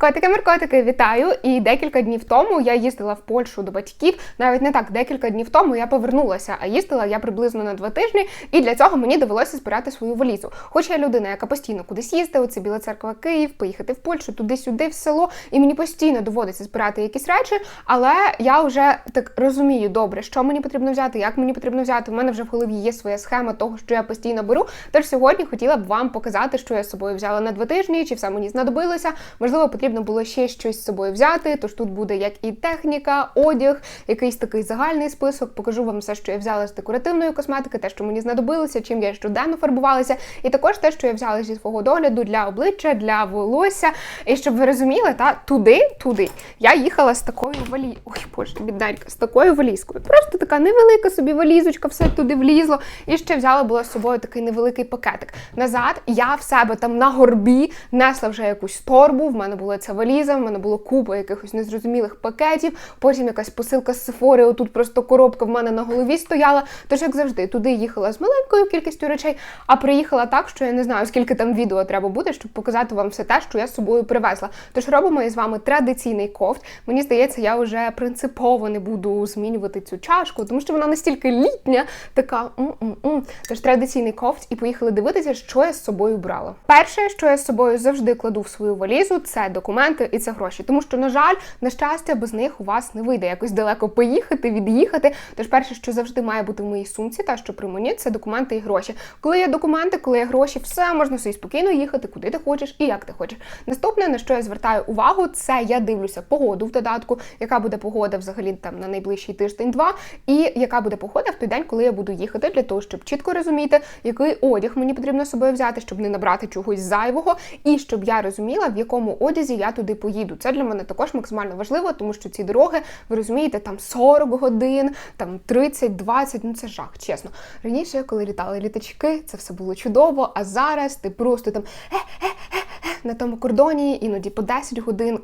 Котики Меркотики, вітаю! І декілька днів тому я їздила в Польщу до батьків. Навіть не так, декілька днів тому я повернулася, а їздила я приблизно на два тижні, і для цього мені довелося збирати свою валізу. Хоч я людина, яка постійно кудись їздить, оце Біла церква Київ, поїхати в Польщу, туди-сюди, в село, і мені постійно доводиться збирати якісь речі, але я вже так розумію добре, що мені потрібно взяти, як мені потрібно взяти. У мене вже в голові є своя схема того, що я постійно беру. Тож сьогодні хотіла б вам показати, що я з собою взяла на два тижні, чи все мені знадобилося. Можливо, потрібно було ще щось з собою взяти. Тож тут буде як і техніка, одяг, якийсь такий загальний список. Покажу вам все, що я взяла з декоративної косметики, те, що мені знадобилося, чим я щоденно фарбувалася, і також те, що я взяла зі свого догляду для обличчя, для волосся. І щоб ви розуміли, та туди, туди я їхала з такою валі... Ой, боже, бідненька, з такою валізкою. Просто така невелика собі валізочка, все туди влізло. І ще взяла була з собою такий невеликий пакетик. Назад я в себе там на горбі несла вже якусь торбу. В мене була ця валіза, в мене було купа якихось незрозумілих пакетів. Потім якась посилка з Сефори, отут просто коробка в мене на голові стояла. Тож, як завжди, туди їхала з маленькою кількістю речей, а приїхала так, що я не знаю, скільки там відео треба буде, щоб показати вам все те, що я з собою привезла. Тож робимо із вами традиційний кофт. Мені здається, я вже принципово не буду змінювати цю чашку, тому що вона настільки літня, така м-м-м. Тож традиційний кофт, і поїхали дивитися, що я з собою брала. Перше, що я з собою завжди кладу в свою валізу, це документи і це гроші. Тому що, на жаль, на щастя, без них у вас не вийде якось далеко поїхати, від'їхати. Тож, перше, що завжди має бути в моїй сумці, та що при мені, це документи і гроші. Коли є документи, коли є гроші, все можна собі спокійно їхати, куди ти хочеш і як ти хочеш. Наступне, на що я звертаю увагу, це я дивлюся погоду в додатку, яка буде погода взагалі там на найближчий тиждень-два, і яка буде погода в той день, коли я буду їхати, для того, щоб чітко розуміти, який одяг мені потрібно з собою взяти, щоб не набрати чогось зайвого, і щоб я розуміла, в якому одязі я туди поїду. Це для мене також максимально важливо, тому що ці дороги, ви розумієте, там 40 годин, там 30-20, ну це жах, чесно. Раніше, коли літали літачки, це все було чудово. А зараз ти просто там е-е-е-е на тому кордоні, іноді по 10 годин.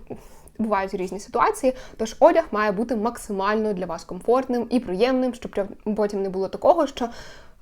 Бувають різні ситуації, тож одяг має бути максимально для вас комфортним і приємним, щоб потім не було такого, що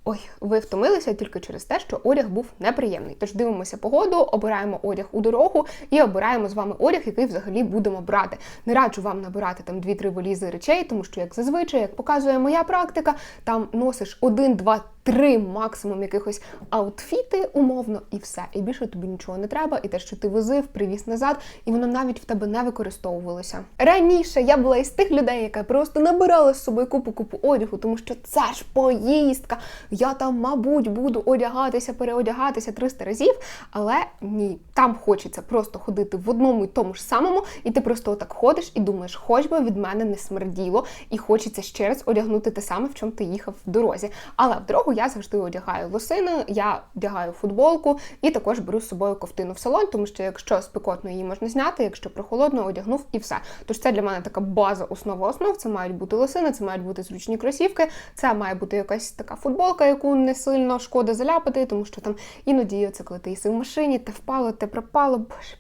ой, ви втомилися тільки через те, що одяг був неприємний. Тож дивимося погоду, обираємо одяг у дорогу і обираємо з вами одяг, який взагалі будемо брати. Не раджу вам набирати там 2-3 валізи речей, тому що, як зазвичай, як показує моя практика, там носиш один, два, три максимум якихось аутфіти, умовно, і все. І більше тобі нічого не треба, і те, що ти возив, привіз назад, і воно навіть в тебе не використовувалося. Раніше я була із тих людей, яка просто набирала з собою купу-купу одягу, тому що це ж поїздка. Я там, мабуть, буду одягатися, переодягатися 300 разів, але ні, там хочеться просто ходити в одному і тому ж самому, і ти просто отак ходиш і думаєш, хоч би від мене не смерділо, і хочеться ще раз одягнути те саме, в чому ти їхав в дорозі. Але в дорогу я завжди одягаю лосини, я одягаю футболку і також беру з собою ковтину в салон, тому що якщо спекотно її можна зняти, якщо прохолодно, одягнув і все. Тож це для мене така база, основа основ. Це мають бути лосини, це мають бути зручні кросівки, це має бути якась така футболка, яку не сильно шкода заляпати, тому що там іноді це коли ти їси в машині, те впало, те пропало. Боже.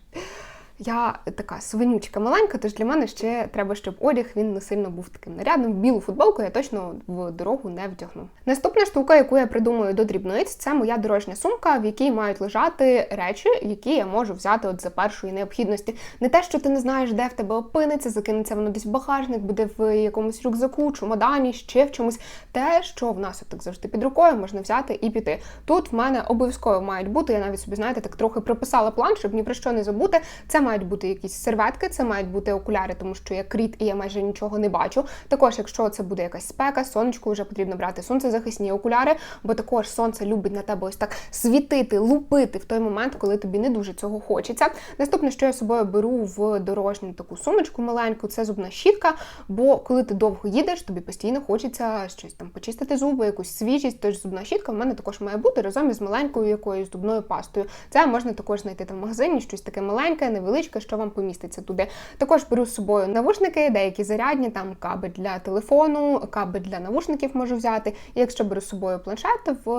Я така свинючка маленька, тож для мене ще треба, щоб одяг він не сильно був таким нарядним. Білу футболку я точно в дорогу не вдягну. Наступна штука, яку я придумаю до дрібниць, це моя дорожня сумка, в якій мають лежати речі, які я можу взяти от за першої необхідності. Не те, що ти не знаєш, де в тебе опиниться, закинеться воно десь в багажник, буде в якомусь рюкзаку, чемодані, ще в чомусь. Те, що в нас так завжди під рукою, можна взяти і піти. Тут в мене обов'язково мають бути. Я навіть собі знаєте, так трохи прописала план, щоб ні про що не забути. Це мають бути якісь серветки, це мають бути окуляри, тому що я кріт і я майже нічого не бачу. Також, якщо це буде якась спека, сонечко, вже потрібно брати сонцезахисні окуляри, бо також сонце любить на тебе ось так світити, лупити в той момент, коли тобі не дуже цього хочеться. Наступне, що я собою беру в дорожню таку сумочку маленьку, це зубна щітка. Бо коли ти довго їдеш, тобі постійно хочеться щось там почистити зуби, якусь свіжість. Тож зубна щітка в мене також має бути разом із маленькою якоюсь зубною пастою. Це можна також знайти там в магазині, щось таке маленьке, невеличке, що вам поміститься туди. Також беру з собою навушники, деякі зарядні, там кабель для телефону, кабель для навушників можу взяти. І якщо беру з собою планшет в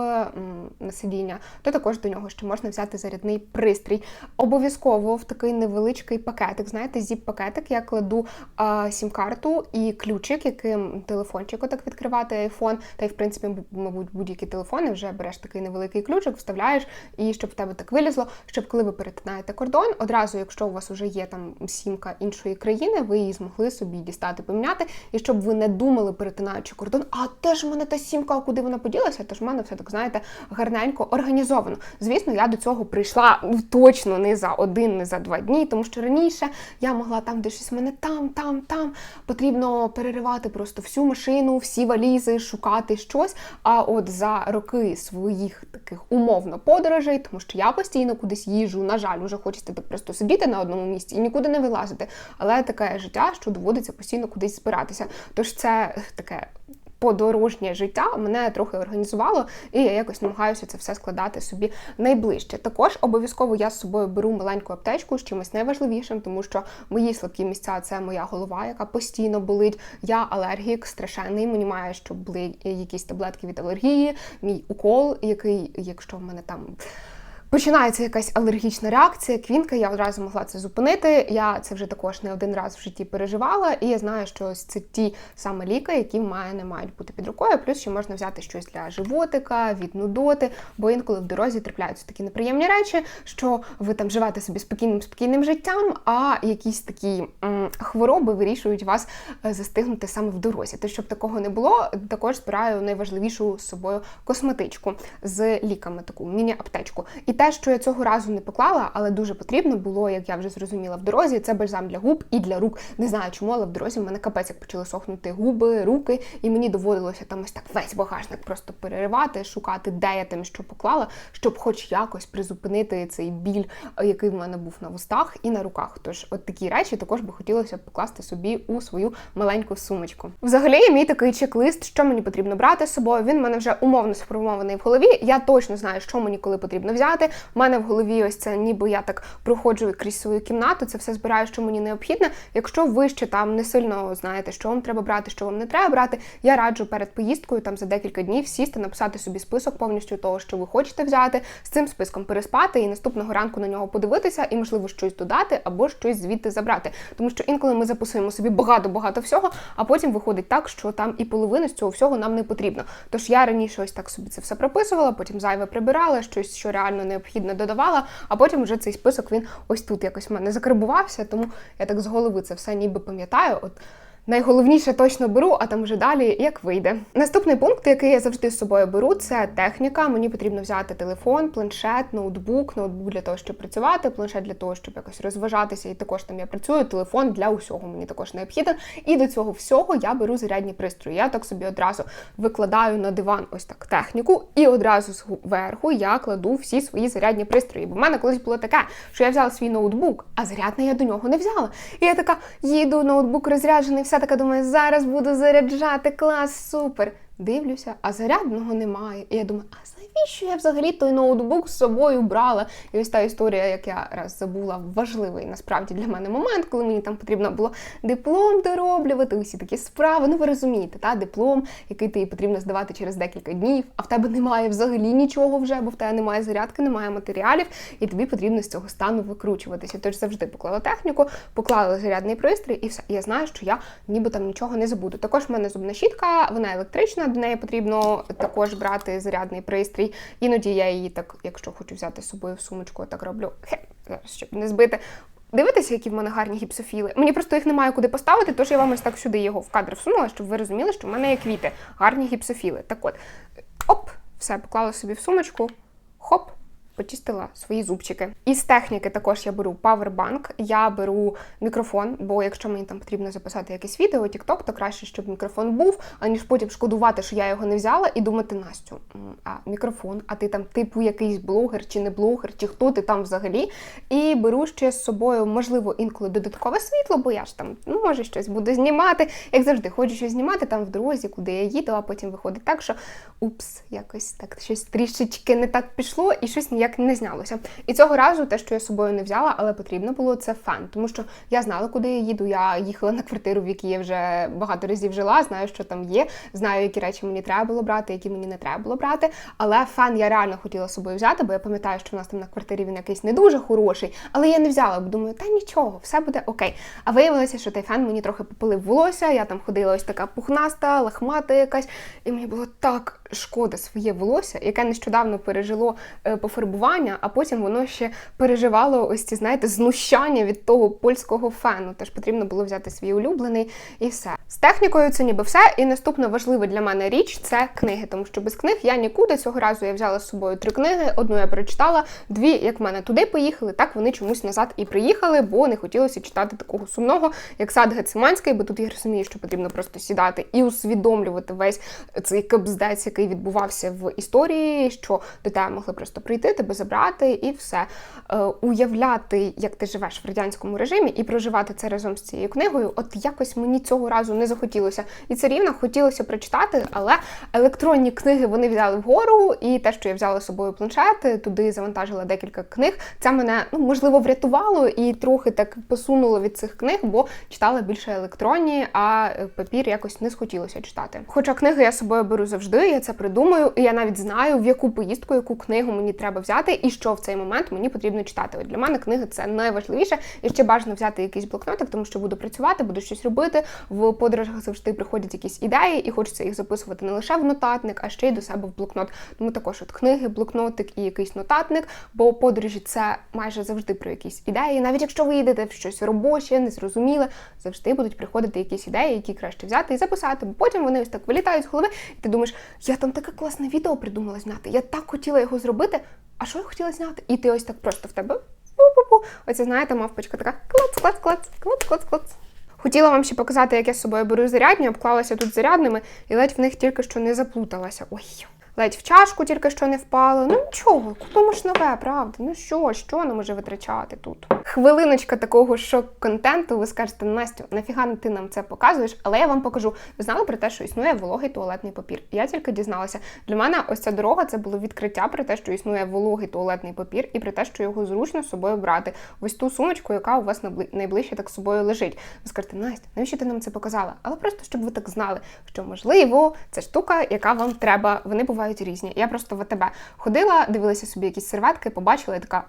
на сидіння, то також до нього ще можна взяти зарядний пристрій. Обов'язково в такий невеличкий пакетик. Знаєте, зіп-пакетик я кладу сім-карту і ключик, яким телефончик отак відкривати iPhone, та й в принципі, мабуть, будь-які телефони вже береш такий невеликий ключик, вставляєш, і щоб в тебе так вилізло, щоб коли ви перетинаєте кордон, одразу, якщо якщо у вас вже є там сімка іншої країни, ви її змогли собі дістати, поміняти, і щоб ви не думали, перетинаючи кордон, а де ж в мене та сімка, куди вона поділася? Тож в мене все так знаєте гарненько організовано. Звісно, я до цього прийшла точно не за один, не за два дні, тому що раніше я могла там, де щось в мене там, там, там. Потрібно переривати просто всю машину, всі валізи, шукати щось. А от за роки своїх таких умовно подорожей, тому що я постійно кудись їжу, на жаль, вже хочеться просто сидіти на одному місці і нікуди не вилазити. Але таке життя, що доводиться постійно кудись збиратися. Тож це таке. Подорожнє життя мене трохи організувало, і я якось намагаюся це все складати собі найближче. Також обов'язково я з собою беру маленьку аптечку з чимось найважливішим, тому що мої слабкі місця це моя голова, яка постійно болить. Я алергік страшенний. Мені має, щоб були якісь таблетки від алергії, мій укол, який, якщо в мене там. Починається якась алергічна реакція, квінка, я одразу могла це зупинити. Я це вже також не один раз в житті переживала, і я знаю, що ось це ті саме ліки, які в мене мають бути під рукою. Плюс ще можна взяти щось для животика, від нудоти, бо інколи в дорозі трапляються такі неприємні речі, що ви там живете собі спокійним спокійним життям, а якісь такі м, хвороби вирішують вас е, застигнути саме в дорозі. То щоб такого не було, також збираю найважливішу з собою косметичку з ліками, таку міні-аптечку. І те, що я цього разу не поклала, але дуже потрібно було, як я вже зрозуміла, в дорозі. Це бальзам для губ і для рук. Не знаю чому, але в дорозі в мене капець як почали сохнути губи, руки, і мені доводилося там ось так весь багажник просто переривати, шукати, де я там що поклала, щоб хоч якось призупинити цей біль, який в мене був на вустах і на руках. Тож, от такі речі також би хотілося покласти собі у свою маленьку сумочку. Взагалі, мій такий чек-лист, що мені потрібно брати з собою. Він в мене вже умовно сформований в голові. Я точно знаю, що мені коли потрібно взяти. У мене в голові ось це, ніби я так проходжу крізь свою кімнату, це все збираю, що мені необхідно. Якщо ви ще там не сильно знаєте, що вам треба брати, що вам не треба брати, я раджу перед поїздкою там за декілька днів сісти, написати собі список повністю того, що ви хочете взяти, з цим списком переспати і наступного ранку на нього подивитися, і можливо щось додати або щось звідти забрати. Тому що інколи ми записуємо собі багато-багато всього, а потім виходить так, що там і половина з цього всього нам не потрібно. Тож я раніше ось так собі це все прописувала, потім зайве прибирала, щось, що реально необхідно додавала, а потім вже цей список він ось тут якось в мене закарбувався, тому я так з голови це все ніби пам'ятаю. От Найголовніше точно беру, а там вже далі як вийде. Наступний пункт, який я завжди з собою беру, це техніка. Мені потрібно взяти телефон, планшет, ноутбук, ноутбук для того, щоб працювати, планшет для того, щоб якось розважатися. І також там я працюю. Телефон для усього мені також необхіден. І до цього всього я беру зарядні пристрої. Я так собі одразу викладаю на диван ось так техніку, і одразу зверху я кладу всі свої зарядні пристрої. Бо в мене колись було таке, що я взяла свій ноутбук, а зарядний я до нього не взяла. І я така їду, ноутбук розряджений вся така думаю, зараз буду заряджати клас, супер. Дивлюся, а зарядного немає. І я думаю, а навіщо я взагалі той ноутбук з собою брала? І ось та історія, як я раз забула, важливий насправді для мене момент, коли мені там потрібно було диплом дороблювати, усі такі справи. Ну ви розумієте, та диплом, який тобі потрібно здавати через декілька днів, а в тебе немає взагалі нічого вже, бо в тебе немає зарядки, немає матеріалів, і тобі потрібно з цього стану викручуватися. Тож завжди поклала техніку, поклала зарядний пристрій, і все. Я знаю, що я ніби там нічого не забуду. Також в мене зубна щітка, вона електрична, до неї потрібно також брати зарядний пристрій. Іноді я її так, якщо хочу взяти з собою в сумочку, так роблю, хе, щоб не збити. Дивитеся, які в мене гарні гіпсофіли. Мені просто їх немає куди поставити, тож я вам ось так сюди його в кадр всунула, щоб ви розуміли, що в мене є квіти, гарні гіпсофіли. Так от, оп, все, поклала собі в сумочку, хоп. Почистила свої зубчики. Із техніки також я беру павербанк, я беру мікрофон, бо якщо мені там потрібно записати якесь відео, TikTok, то краще, щоб мікрофон був, аніж потім шкодувати, що я його не взяла, і думати, Настю, а мікрофон, а ти там типу якийсь блогер чи не блогер, чи хто ти там взагалі. І беру ще з собою, можливо, інколи додаткове світло, бо я ж там ну, може щось буду знімати. Як завжди, хочу щось знімати там в дорозі, куди я їду, а потім виходить так, що упс, якось так щось трішечки не так пішло, і щось ніяк не знялося. І цього разу те, що я з собою не взяла, але потрібно було це фен, тому що я знала, куди я їду. Я їхала на квартиру, в якій я вже багато разів жила, знаю, що там є, знаю, які речі мені треба було брати, які мені не треба було брати. Але фен я реально хотіла з собою взяти, бо я пам'ятаю, що в нас там на квартирі він якийсь не дуже хороший, але я не взяла, бо думаю, та нічого, все буде окей. А виявилося, що той фен мені трохи попилив волосся. Я там ходила ось така пухнаста, лахмата якась, і мені було так шкода своє волосся, яке нещодавно пережило пофарбування перебування, а потім воно ще переживало ось ці, знаєте, знущання від того польського фену. Тож потрібно було взяти свій улюблений і все. З технікою це ніби все. І наступна важлива для мене річ це книги, тому що без книг я нікуди. Цього разу я взяла з собою три книги. Одну я перечитала, дві, як в мене туди поїхали, так вони чомусь назад і приїхали, бо не хотілося читати такого сумного, як сад Гециманський, бо тут я розумію, що потрібно просто сідати і усвідомлювати весь цей кабздець, який відбувався в історії, що до тебе могли просто прийти, тебе забрати і все. Е, уявляти, як ти живеш в радянському режимі, і проживати це разом з цією книгою, от якось мені цього разу не захотілося. І це рівно хотілося прочитати, але електронні книги вони взяли вгору, і те, що я взяла з собою планшет, туди завантажила декілька книг. Це мене ну можливо врятувало і трохи так посунуло від цих книг, бо читала більше електронні, а папір якось не схотілося читати. Хоча книги я з собою беру завжди, я це придумаю, і я навіть знаю, в яку поїздку, яку книгу мені треба взяти, і що в цей момент мені потрібно читати. От для мене книги це найважливіше. І ще бажано взяти якийсь блокнотик, тому що буду працювати, буду щось робити. В подорожах завжди приходять якісь ідеї, і хочеться їх записувати не лише в нотатник, а ще й до себе в блокнот. Тому також от книги, блокнотик і якийсь нотатник, бо подорожі це майже завжди про якісь ідеї. Навіть якщо ви їдете в щось робоче, незрозуміле, завжди будуть приходити якісь ідеї, які краще взяти і записати. Бо потім вони ось так вилітають з голови, і ти думаєш, я там таке класне відео придумала зняти. Я так хотіла його зробити. А що я хотіла зняти? І ти ось так просто в тебе. Пу-пу-пу. Оце, знаєте, мавпочка така клац, клац, клац, клац, клац, клац. Хотіла вам ще показати, як я з собою беру зарядні, обклалася тут зарядними і ледь в них тільки що не заплуталася. Ой, ледь в чашку тільки що не впало. Ну нічого, купимо ж нове, правда. Ну що, що не може витрачати тут? Хвилиночка такого шок-контенту. Ви скажете, Настю, нафіга ти нам це показуєш? Але я вам покажу. Ви знали про те, що існує вологий туалетний папір? Я тільки дізналася. Для мене ось ця дорога це було відкриття про те, що існує вологий туалетний папір, і про те, що його зручно з собою брати. Ось ту сумочку, яка у вас найближче так з собою лежить. Ви скажете, Настя, навіщо ти нам це показала? Але просто щоб ви так знали, що можливо це штука, яка вам треба. Вони бувають різні. Я просто в АТБ ходила, дивилася собі якісь серветки, побачила і така.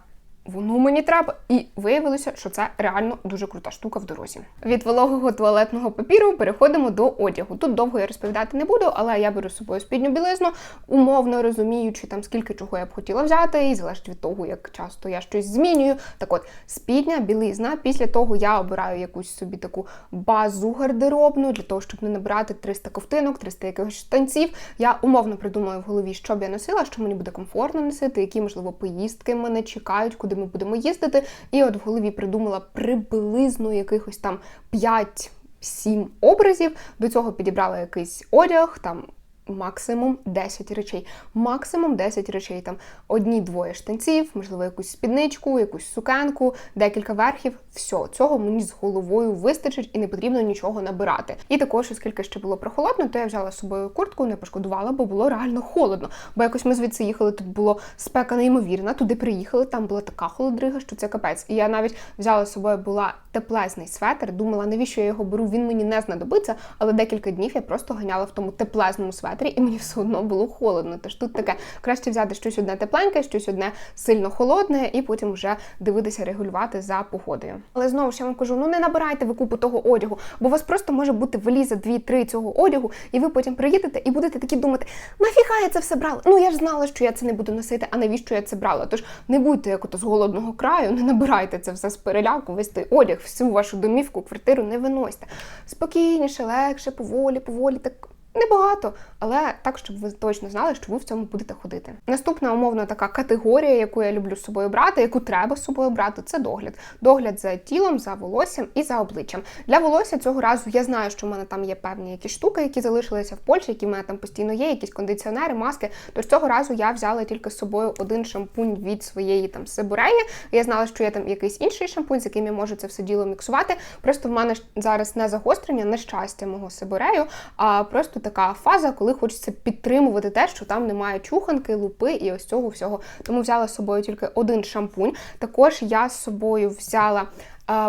Воно мені треба, і виявилося, що це реально дуже крута штука в дорозі. Від вологого туалетного папіру переходимо до одягу. Тут довго я розповідати не буду, але я беру з собою спідню білизну, умовно розуміючи там скільки чого я б хотіла взяти, і залежить від того, як часто я щось змінюю. Так от, спідня, білизна. Після того я обираю якусь собі таку базу гардеробну для того, щоб не набирати 300 ковтинок, 300 якихось штанців. Я умовно придумаю в голові, що б я носила, що мені буде комфортно носити, які можливо поїздки мене чекають, куди ми будемо їздити. І от в голові придумала приблизно якихось там 5-7 образів. До цього підібрала якийсь одяг, там максимум 10 речей. Максимум 10 речей. Там одні-двоє штанців, можливо, якусь спідничку, якусь сукенку, декілька верхів. Все, цього мені з головою вистачить і не потрібно нічого набирати. І також, оскільки ще було прохолодно, то я взяла з собою куртку, не пошкодувала, бо було реально холодно. Бо якось ми звідси їхали, тут було спека неймовірна. Туди приїхали, там була така холодрига, що це капець. І я навіть взяла з собою була теплезний светр. Думала, навіщо я його беру? Він мені не знадобиться, але декілька днів я просто ганяла в тому теплезному светрі, і мені все одно було холодно. Тож тут таке краще взяти щось одне тепленьке, щось одне сильно холодне, і потім вже дивитися, регулювати за погодою. Але знову ж я вам кажу: ну не набирайте ви купу того одягу, бо у вас просто може бути валіза 2-3 цього одягу, і ви потім приїдете і будете такі думати, нафіга я це все брала? Ну я ж знала, що я це не буду носити, а навіщо я це брала? Тож не будьте як ото з голодного краю, не набирайте це все з переляку, весь той одяг, всю вашу домівку, квартиру не виносьте. Спокійніше, легше, поволі, поволі так. Небагато, але так, щоб ви точно знали, що ви в цьому будете ходити. Наступна умовно така категорія, яку я люблю з собою брати, яку треба з собою брати, це догляд. Догляд за тілом, за волоссям і за обличчям. Для волосся цього разу я знаю, що в мене там є певні якісь штуки, які залишилися в Польщі, які в мене там постійно є, якісь кондиціонери, маски. Тож цього разу я взяла тільки з собою один шампунь від своєї там Сибуреї. Я знала, що є там якийсь інший шампунь, з яким я можу це все діло міксувати. Просто в мене зараз не загострення, не щастя мого Сибурею, а просто така фаза, коли хочеться підтримувати те, що там немає чуханки, лупи і ось цього всього. Тому взяла з собою тільки один шампунь. Також я з собою взяла.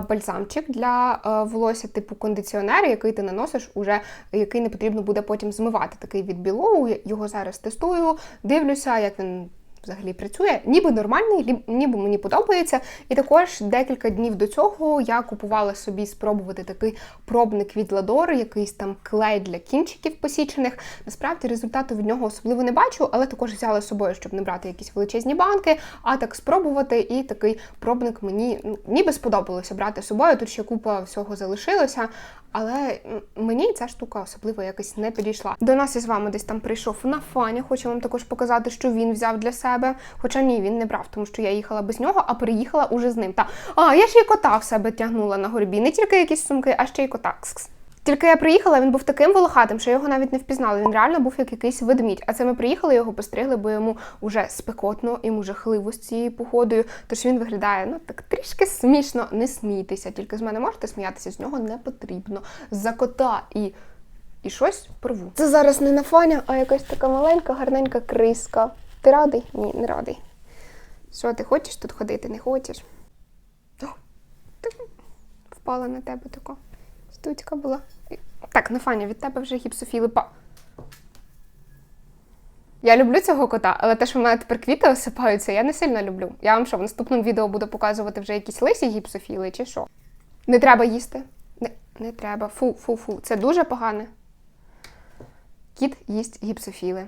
Бальзамчик для волосся типу кондиціонер, який ти наносиш, уже який не потрібно буде потім змивати. Такий від білоу. Його зараз тестую, дивлюся, як він взагалі працює. Ніби нормальний, ніби мені подобається. І також декілька днів до цього я купувала собі спробувати такий пробник від Ладори, якийсь там клей для кінчиків посічених. Насправді результату від нього особливо не бачу, але також взяла з собою, щоб не брати якісь величезні банки, а так спробувати. І такий пробник мені ну, ніби сподобалося брати з собою. Тут ще купа всього залишилося. Але мені ця штука особливо якось не підійшла. До нас із вами десь там прийшов на фані. Хочу вам також показати, що він взяв для себе. Хоча ні, він не брав, тому що я їхала без нього, а приїхала уже з ним. Та а я ще й кота в себе тягнула на горбі. Не тільки якісь сумки, а ще й кота. Кс-кс. Тільки я приїхала, він був таким волохатим, що його навіть не впізнала. Він реально був як якийсь ведмідь. А це ми приїхали, його постригли, бо йому уже спекотно, йому жахливо з цією походою. Тож він виглядає ну так трішки смішно. Не смійтеся. Тільки з мене можете сміятися, з нього не потрібно. За кота і. І щось порву. Це зараз не на фоні, а якась така маленька, гарненька криска. Ти радий? Ні, не радий. Що, ти хочеш тут ходити? Не хочеш? О, ти впала на тебе тако. Штучка була. Так, Нафаня, від тебе вже гіпсофіли па. Я люблю цього кота, але те, що в мене тепер квіти осипаються, я не сильно люблю. Я вам що, в наступному відео буду показувати вже якісь лисі гіпсофіли чи що? Не треба їсти. Не, не треба. Фу, фу, фу. Це дуже погане. Кіт їсть гіпсофіли.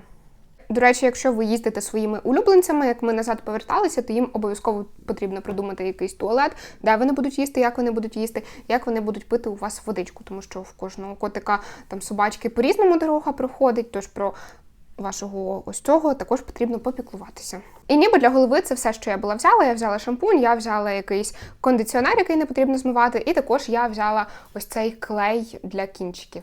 До речі, якщо ви їздите своїми улюбленцями, як ми назад поверталися, то їм обов'язково потрібно придумати якийсь туалет, де вони будуть їсти, як вони будуть їсти, як вони будуть пити у вас водичку, тому що в кожного котика там собачки по-різному дорога проходить, тож про вашого ось цього також потрібно попіклуватися. І ніби для голови це все, що я була взяла. Я взяла шампунь, я взяла якийсь кондиціонер, який не потрібно змивати, і також я взяла ось цей клей для кінчиків.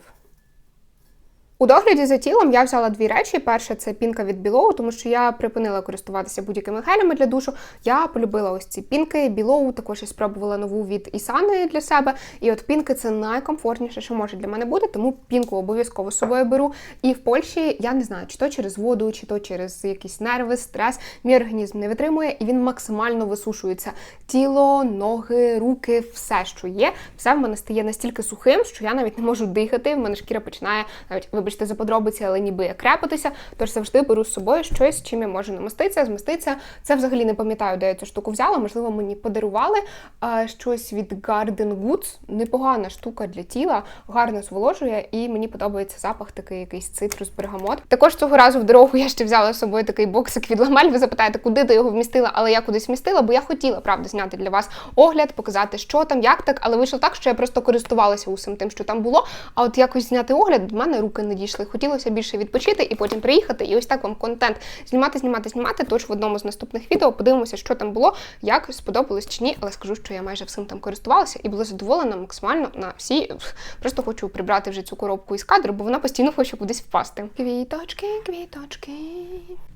У догляді за тілом я взяла дві речі. Перше це пінка від Білоу, тому що я припинила користуватися будь-якими гелями для душу. Я полюбила ось ці пінки Білоу, також я спробувала нову від Ісани для себе. І от пінки це найкомфортніше, що може для мене бути, тому пінку обов'язково з собою беру. І в Польщі я не знаю, чи то через воду, чи то через якісь нерви, стрес. Мій організм не витримує і він максимально висушується. Тіло, ноги, руки, все, що є, все в мене стає настільки сухим, що я навіть не можу дихати. В мене шкіра починає навіть вибачте за подробиці, але ніби як крепатися. Тож завжди беру з собою щось, чим я можу намаститися, змаститися. Це взагалі не пам'ятаю, де я цю штуку взяла. Можливо, мені подарували а, щось від Garden Goods. Непогана штука для тіла, гарно зволожує, і мені подобається запах такий якийсь цитрус, бергамот. Також цього разу в дорогу я ще взяла з собою такий боксик від Ламель. Ви запитаєте, куди ти його вмістила, але я кудись вмістила, бо я хотіла правда зняти для вас огляд, показати, що там, як так, але вийшло так, що я просто користувалася усім тим, що там було. А от якось зняти огляд, до мене руки не дійшли. Хотілося більше відпочити і потім приїхати. І ось так вам контент знімати, знімати, знімати. Тож в одному з наступних відео подивимося, що там було, як сподобалось чи ні. Але скажу, що я майже всім там користувалася і була задоволена максимально на всі. Просто хочу прибрати вже цю коробку із кадру, бо вона постійно хоче кудись впасти. Квіточки, квіточки.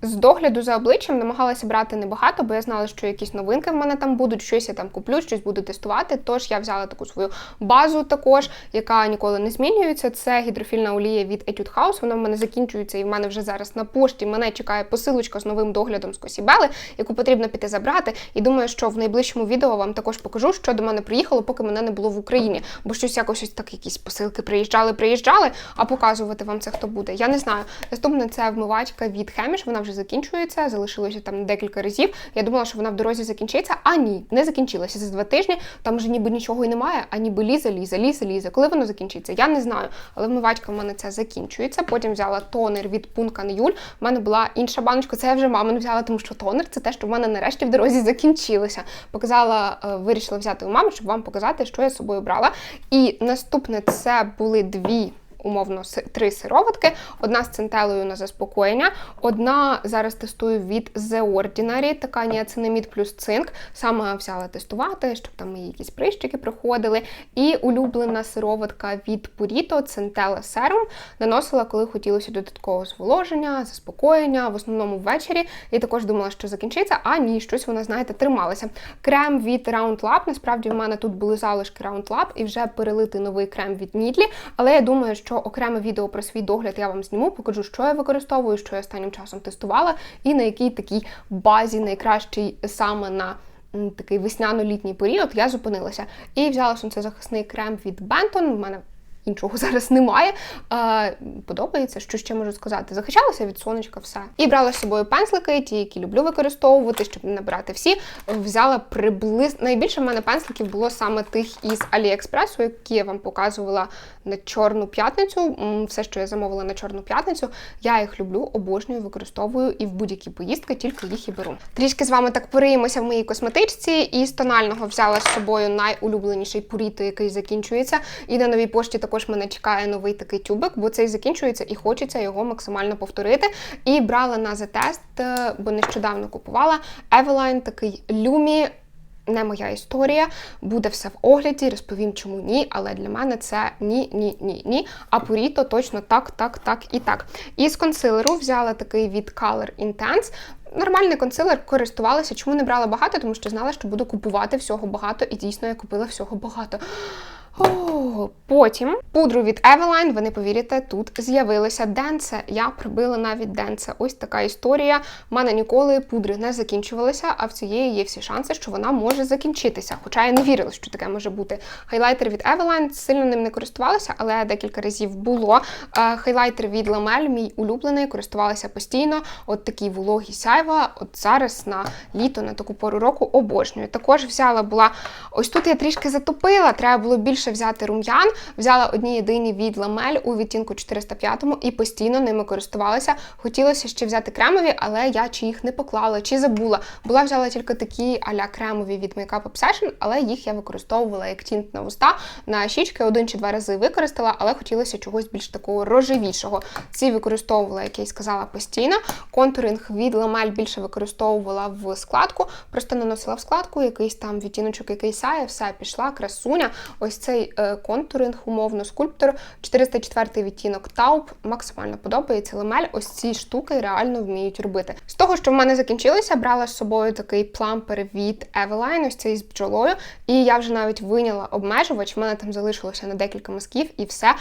З догляду за обличчям намагалася брати небагато, бо я знала, що якісь новинки в мене там будуть, щось я там куплю, щось буду тестувати. Тож я взяла таку свою базу також, яка ніколи не змінюється. Це гідрофільна олія від Etude House. Вона в мене закінчується, і в мене вже зараз на пошті мене чекає посилочка з новим доглядом з Косібели, яку потрібно піти забрати. І думаю, що в найближчому відео вам також покажу, що до мене приїхало, поки мене не було в Україні. Бо щось якось ось так якісь посилки приїжджали, приїжджали, а показувати вам це хто буде. Я не знаю. Наступне це вмивачка від Хеміш. Вона вже закінчується, залишилося там декілька разів. Я думала, що вона в дорозі закінчиться, а ні, не закінчилася за два тижні. Там вже ніби нічого і немає, а ніби лізе, лізе, лізе, лізе. Коли воно закінчиться, я не знаю. Але вмивачка в мене це закінчується. Потім взяла тонер від Пункан Юль. У мене була інша баночка. Це я вже мамин взяла, тому що тонер це те, що в мене нарешті в дорозі закінчилося. Показала, е, вирішила взяти у мами, щоб вам показати, що я з собою брала. І наступне це були дві умовно три сироватки. Одна з центелею на заспокоєння, одна зараз тестую від The Ordinary, така ніацинамід плюс цинк. Саме взяла тестувати, щоб там мої якісь прищики проходили. І улюблена сироватка від Purito Centella Serum. Наносила, коли хотілося додаткового зволоження, заспокоєння, в основному ввечері. І також думала, що закінчиться, а ні, щось вона, знаєте, трималася. Крем від Round Lab. Насправді в мене тут були залишки Round Lab і вже перелитий новий крем від Нідлі. Але я думаю, що окреме відео про свій догляд я вам зніму, покажу, що я використовую, що я останнім часом тестувала, і на якій такій базі найкращий саме на такий весняно-літній період я зупинилася. І взяла сонцезахисний крем від Benton. В мене іншого зараз немає. Е, подобається, що ще можу сказати. Захищалася від сонечка, все. І брала з собою пензлики, ті, які люблю використовувати, щоб не набирати всі. Взяла приблизно найбільше в мене пензликів було саме тих із Аліекспресу, які я вам показувала на Чорну п'ятницю. Все, що я замовила на Чорну п'ятницю, я їх люблю, обожнюю, використовую і в будь-які поїздки тільки їх і беру. Трішки з вами так пориємося в моїй косметичці. І з тонального взяла з собою найулюбленіший пуріто, який закінчується. І на новій пошті також мене чекає новий такий тюбик, бо цей закінчується і хочеться його максимально повторити. І брала на затест, бо нещодавно купувала Eveline такий Люмі. Не моя історія, буде все в огляді, розповім, чому ні, але для мене це ні, ні, ні, ні. А Purito точно так, так, так і так. І з консилеру взяла такий від Color Intense. Нормальний консилер користувалася. Чому не брала багато? Тому що знала, що буду купувати всього багато, і дійсно я купила всього багато. Потім пудру від Eveline, ви не повірите, тут з'явилося денце. Я прибила навіть денце. Ось така історія. У мене ніколи пудри не закінчувалися, а в цієї є всі шанси, що вона може закінчитися. Хоча я не вірила, що таке може бути. Хайлайтер від Eveline, сильно ним не користувалася, але декілька разів було. Хайлайтер від Lamel, мій улюблений, користувалася постійно. От такі вологі сяйва. От зараз на літо, на таку пору року обожнюю. Також взяла була. Ось тут я трішки затопила, треба було більше взяти рум'ян. Взяла одні єдині від Ламель у відтінку 405 і постійно ними користувалася. Хотілося ще взяти кремові, але я чи їх не поклала, чи забула. Була взяла тільки такі аля кремові від Makeup Obsession, але їх я використовувала як тінт на вуста. На щічки один чи два рази використала, але хотілося чогось більш такого рожевішого. Ці використовувала, як я й сказала, постійно. Контуринг від Ламель більше використовувала в складку, просто наносила в складку, якийсь там відтіночок, який сяє, все пішла, красуня. Ось цей е, контуринг, умовно, скульптор, 404 відтінок Тауп, максимально подобається. лемель. ось ці штуки реально вміють робити. З того, що в мене закінчилося, брала з собою такий плампер від Eveline, ось цей з бджолою. І я вже навіть виняла обмежувач. В мене там залишилося на декілька мазків і все.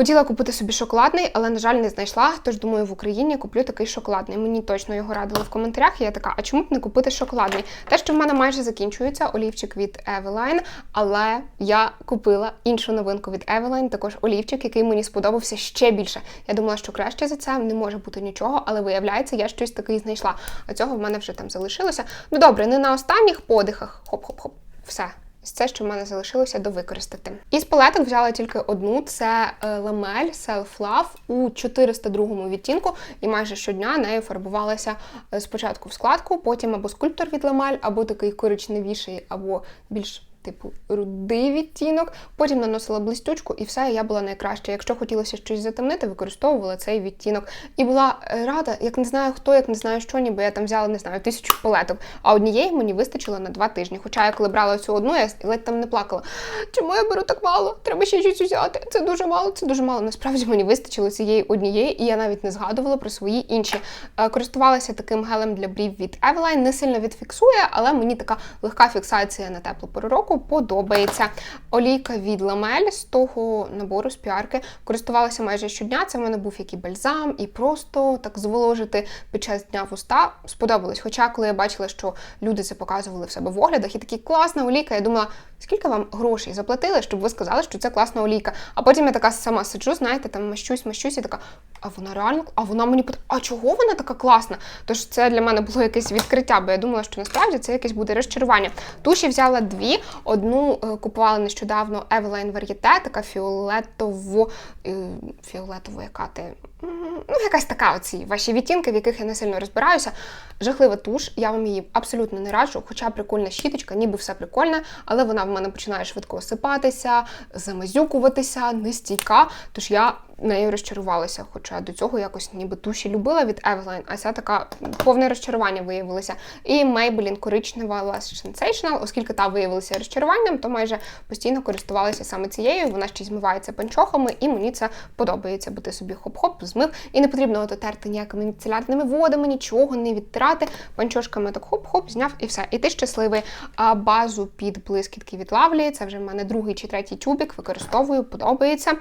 Хотіла купити собі шоколадний, але, на жаль, не знайшла. Тож думаю, в Україні куплю такий шоколадний. Мені точно його радили в коментарях. І я така, а чому б не купити шоколадний? Те, що в мене майже закінчується, олівчик від Eveline, але я купила іншу новинку від Eveline, також олівчик, який мені сподобався ще більше. Я думала, що краще за це не може бути нічого, але виявляється, я щось таке знайшла. А цього в мене вже там залишилося. Ну добре, не на останніх подихах. Хоп-хоп-хоп. Все. Це, що в мене залишилося довикористати. Із палеток взяла тільки одну: це е, Ламель Self Love у 402 відтінку, і майже щодня нею фарбувалася е, спочатку в складку, потім або скульптор від Ламель, або такий коричневіший, або більш. Типу рудий відтінок, потім наносила блистючку, і все, я була найкраща. Якщо хотілося щось затемнити, використовувала цей відтінок. І була рада, як не знаю хто, як не знаю що, ніби я там взяла, не знаю, тисячу палеток. А однієї мені вистачило на два тижні. Хоча я коли брала цю одну, я ледь там не плакала. Чому я беру так мало? Треба ще щось взяти. Це дуже мало, це дуже мало. Насправді мені вистачило цієї однієї, і я навіть не згадувала про свої інші. Е, Користувалася таким гелем для брів від Eveline. Не сильно відфіксує, але мені така легка фіксація на теплу пору року подобається. Олійка від Ламель з того набору з піарки користувалася майже щодня. Це в мене був який бальзам, і просто так зволожити під час дня вуста сподобалось. Хоча, коли я бачила, що люди це показували в себе в оглядах, і такі класна олійка, я думала, скільки вам грошей заплатили, щоб ви сказали, що це класна олійка. А потім я така сама сиджу, знаєте, там мащусь, мащусь, і така, а вона реально, а вона мені питає, а чого вона така класна? Тож це для мене було якесь відкриття, бо я думала, що насправді це якесь буде розчарування. Туші взяла дві. Одну е, купувала нещодавно Eveline Varieté, така фіолетово, е, фіолетово, яка ти. Ну, якась така оці ваші відтінки, в яких я не сильно розбираюся. Жахлива туш, я вам її абсолютно не раджу, хоча прикольна щіточка, ніби все прикольне, але вона в мене починає швидко осипатися, замазюкуватися, нестійка. Тож я нею розчарувалася. Хоча до цього якось ніби туші любила від Eveline, а ця така повне розчарування виявилося. І Maybelline коричнева Lash Sensational, оскільки та виявилася розчаруванням, то майже постійно користувалася саме цією. Вона ще й змивається панчохами, і мені це подобається, бо ти собі хоп-хоп змив. І не потрібно от терти ніякими міцелярними водами, нічого не відтирати. Панчошками так хоп-хоп, зняв і все. І ти щасливий. А базу під блискітки від Лавлі, це вже в мене другий чи третій тюбік, використовую, подобається.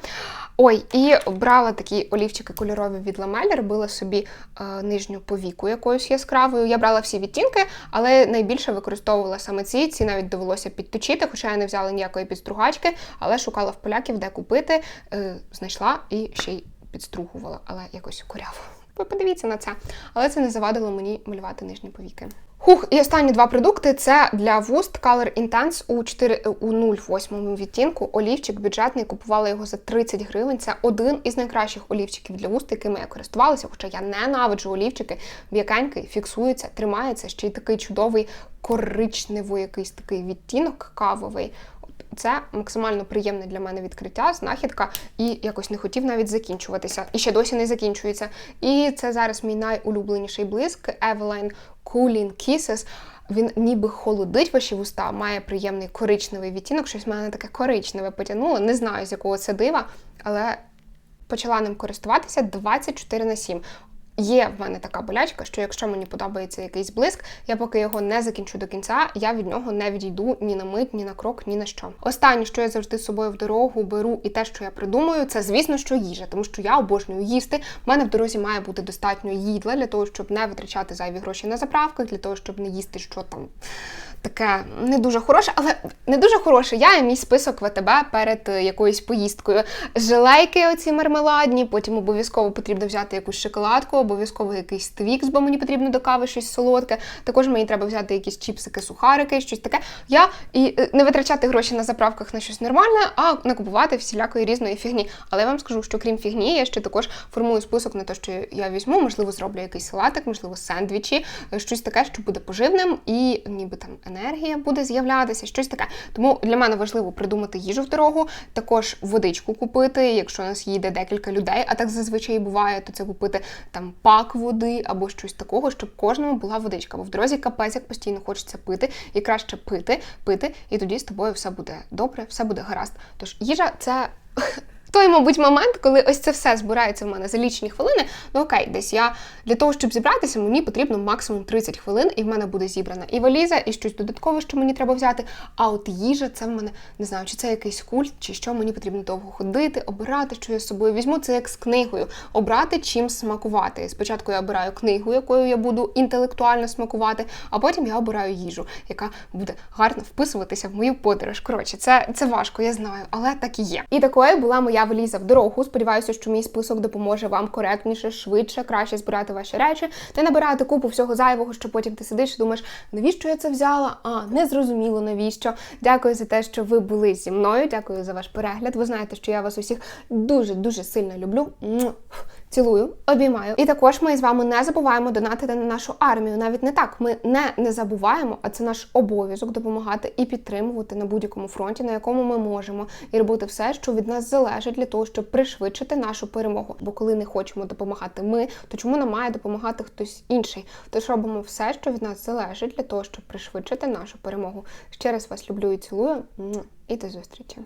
Ой, і Вбрала такі олівчики кольорові від ламелі, робила собі е, нижню повіку якоюсь яскравою. Я брала всі відтінки, але найбільше використовувала саме ці. Ці навіть довелося підточити, хоча я не взяла ніякої підстругачки, але шукала в поляків, де купити, е, знайшла і ще й підстругувала, але якось куряво. Ви подивіться на це. Але це не завадило мені малювати нижні повіки. Хух, і останні два продукти це для вуст Color Intense у 4 у 0,8 відтінку. Олівчик бюджетний, купувала його за 30 гривень. Це один із найкращих олівчиків для вуст, якими я користувалася. Хоча я ненавиджу олівчики, м'якенький, фіксується, тримається. Ще й такий чудовий коричневий якийсь такий відтінок кавовий. Це максимально приємне для мене відкриття, знахідка, і якось не хотів навіть закінчуватися. І ще досі не закінчується. І це зараз мій найулюбленіший блиск Eveline Cooling Kisses. Він ніби холодить ваші вуста, має приємний коричневий відтінок. Щось в мене таке коричневе потягнуло. Не знаю, з якого це дива, але почала ним користуватися 24 на 7. Є в мене така болячка, що якщо мені подобається якийсь блиск, я поки його не закінчу до кінця, я від нього не відійду ні на мить, ні на крок, ні на що. Останнє, що я завжди з собою в дорогу беру, і те, що я придумую, це звісно, що їжа, тому що я обожнюю їсти. В мене в дорозі має бути достатньо їдла для того, щоб не витрачати зайві гроші на заправках, для того, щоб не їсти що там. Таке не дуже хороше, але не дуже хороше. Я і мій список ВТБ перед е, якоюсь поїздкою. Желейки, оці мармеладні, потім обов'язково потрібно взяти якусь шоколадку, обов'язково якийсь твікс, бо мені потрібно до кави щось солодке. Також мені треба взяти якісь чіпсики, сухарики, щось таке. Я і е, не витрачати гроші на заправках на щось нормальне, а не купувати всілякої різної фігні. Але я вам скажу, що крім фігні, я ще також формую список на те, що я візьму, можливо, зроблю якийсь салатик, можливо, сендвічі, е, щось таке, що буде поживним і ніби там енергія буде з'являтися, щось таке. Тому для мене важливо придумати їжу в дорогу, також водичку купити, якщо нас їде декілька людей, а так зазвичай буває, то це купити там пак води або щось такого, щоб кожному була водичка. Бо в дорозі капець, як постійно хочеться пити, і краще пити, пити, і тоді з тобою все буде добре, все буде гаразд. Тож їжа це. Той, мабуть, момент, коли ось це все збирається в мене за лічені хвилини. Ну окей, десь я для того, щоб зібратися, мені потрібно максимум 30 хвилин, і в мене буде зібрана і валіза, і щось додаткове, що мені треба взяти. А от їжа, це в мене не знаю, чи це якийсь культ, чи що мені потрібно довго ходити, обирати, що я з собою візьму. Це як з книгою. Обрати чим смакувати. Спочатку я обираю книгу, якою я буду інтелектуально смакувати, а потім я обираю їжу, яка буде гарно вписуватися в мою подорож. Коротше, це, це важко, я знаю, але так і є. І такою була моя валіза в дорогу. Сподіваюся, що мій список допоможе вам коректніше, швидше, краще збирати ваші речі, не набирати купу всього зайвого, що потім ти сидиш і думаєш, навіщо я це взяла? А не зрозуміло навіщо. Дякую за те, що ви були зі мною. Дякую за ваш перегляд. Ви знаєте, що я вас усіх дуже дуже сильно люблю. Цілую, обіймаю. І також ми з вами не забуваємо донатити на нашу армію. Навіть не так. Ми не не забуваємо, а це наш обов'язок допомагати і підтримувати на будь-якому фронті, на якому ми можемо, і робити все, що від нас залежить для того, щоб пришвидшити нашу перемогу. Бо коли не хочемо допомагати ми, то чому нам має допомагати хтось інший? Тож робимо все, що від нас залежить для того, щоб пришвидшити нашу перемогу. Ще раз вас люблю і цілую. І до зустрічі.